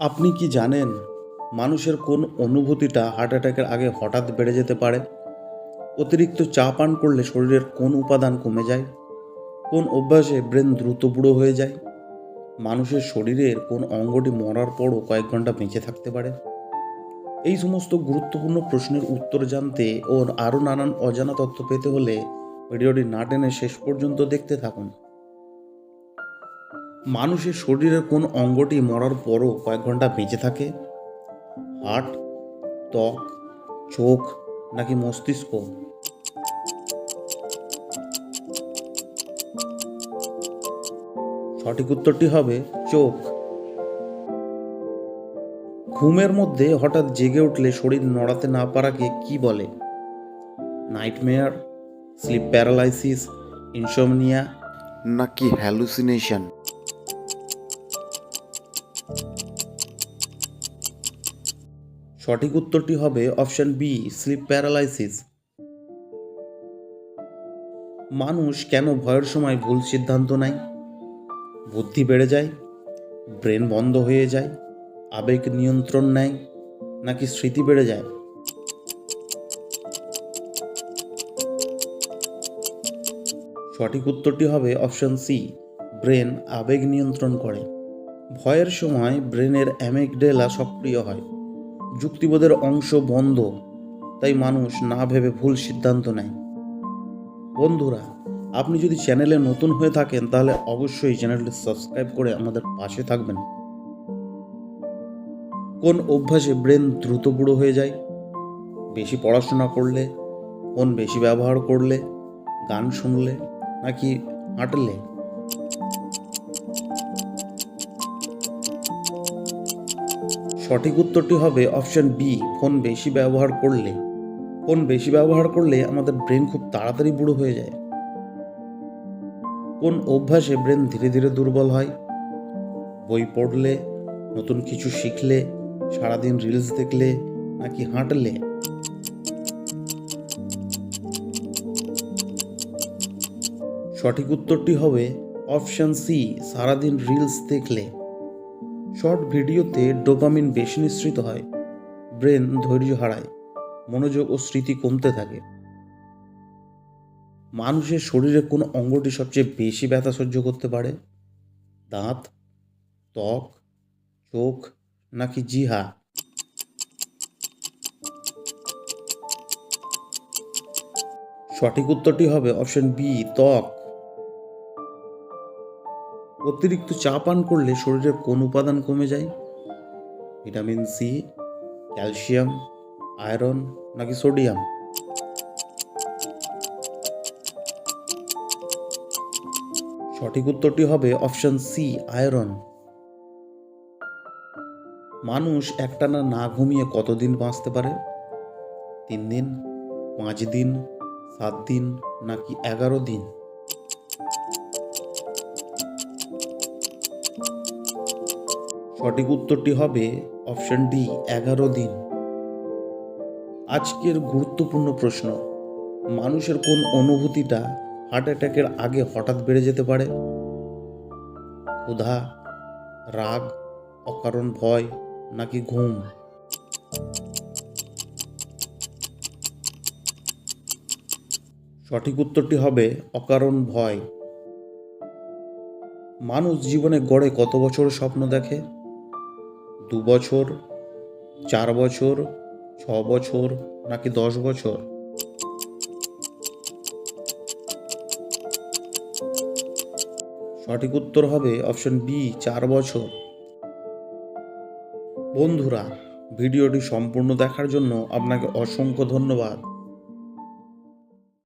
আপনি কি জানেন মানুষের কোন অনুভূতিটা হার্ট অ্যাটাকের আগে হঠাৎ বেড়ে যেতে পারে? অতিরিক্ত চা পান করলে শরীরের কোন উপাদান কমে যায়? কোন অভ্যাসে ব্রেন দ্রুত বুড়ো হয়ে যায়? মানুষের শরীরের কোন অঙ্গটি মরার পরও কয়েক ঘণ্টা বেঁচে থাকতে পারে? এই সমস্ত গুরুত্বপূর্ণ প্রশ্নের উত্তর জানতে ও আরও নানান অজানা তথ্য পেতে হলে ভিডিওটি না টেনে শেষ পর্যন্ত দেখতে থাকুন। মানুষের শরীরের কোন অঙ্গটি মরার পরও কয়েক ঘণ্টা বেঁচে থাকে? হার্ট, ত্বক, চোখ নাকি মস্তিষ্ক? সঠিক উত্তরটি হবে চোখ। ঘুমের মধ্যে হঠাৎ জেগে উঠলে শরীর নড়াতে না পারাকে কি বলে? Nightmare, sleep paralysis, insomnia? নাকি হ্যালুসিনেশন? সঠিক উত্তরটি হবে অপশন বি স্লিপ প্যারালাইসিস মানুষ কেন ভয়ের সময় ভুল সিদ্ধান্ত নেয়? বুদ্ধি বেড়ে যায়, ব্রেন বন্ধ হয়ে যায়, আবেগ নিয়ন্ত্রণ নেয়, নাকি স্মৃতি বেড়ে যায়? সঠিক উত্তরটি হবে অপশন সি, ব্রেন আবেগ নিয়ন্ত্রণ করে। ভয়ের সময় ব্রেনের অ্যামেগডেলা সক্রিয় হয়। যুক্তিবোধের অংশ বন্ধ। তাই মানুষ না ভেবে ভুল সিদ্ধান্ত নেয়। বন্ধুরা, আপনি যদি চ্যানেলে নতুন হয়ে থাকেন, তাহলে অবশ্যই চ্যানেলটি সাবস্ক্রাইব করে আমাদের পাশে থাকবেন। কোন অভ্যাসে ব্রেন দ্রুত বুড়ো হয়ে যায়? বেশি পড়াশোনা করলে? ফোন বেশি ব্যবহার করলে? গান শুনলে? নাকি হাঁটলে? সঠিক উত্তরটি হবে অপশন বি, ফোন বেশি ব্যবহার করলে। ফোন বেশি ব্যবহার করলে আমাদের ব্রেন খুব তাড়াতাড়ি বুড়ো হয়ে যায়। কোন অভ্যাসে ব্রেন ধীরে ধীরে দুর্বল হয়? বই পড়লে, নতুন কিছু শিখলে, সারাদিন রিলস দেখলে, নাকি হাঁটলে? সঠিক উত্তরটি হবে অপশন সি, সারাদিন রিলস দেখলে। শর্ট ভিডিওতে ডোপামিন বেশি নিঃসৃত হয়, ব্রেন ধৈর্য হারায়, মনোযোগ ও স্মৃতি কমতে থাকে। মানুষের শরীরে কোন অঙ্গটি সবচেয়ে বেশি ব্যথা সহ্য করতে পারে? দাঁত, ত্বক, চোখ, নাকি জিহা? সঠিক উত্তরটি হবে অপশন বি, ত্বক। অতিরিক্ত চা পান করলে শরীরের কোন উপাদান কমে যায়? ভিটামিন সি, ক্যালসিয়াম, আয়রন নাকি সোডিয়াম? সঠিক উত্তরটি হবে অপশন সি, আয়রন। মানুষ একটানা না ঘুমিয়ে কতদিন বাঁচতে পারে? তিন দিন, পাঁচ দিন, সাত দিন নাকি এগারো দিন? সঠিক উত্তরটি হবে অপশন ডি, এগারো দিন। আজকের গুরুত্বপূর্ণ প্রশ্ন, মানুষের কোন অনুভূতিটা হার্ট অ্যাটাকের আগে হঠাৎ বেড়ে যেতে পারে? ক্ষুধা, রাগ, অকারণ ভয়, নাকি ঘুম? সঠিক উত্তরটি হবে অকারণ ভয়। মানুষ জীবনে গড়ে কত বছর স্বপ্ন দেখে? দু বছর চার বছর ছ বছর নাকি দশ বছর সঠিক উত্তর হবে অপশন বি চার বছর বন্ধুরা, ভিডিওটি সম্পূর্ণ দেখার জন্য আপনাকে অসংখ্য ধন্যবাদ।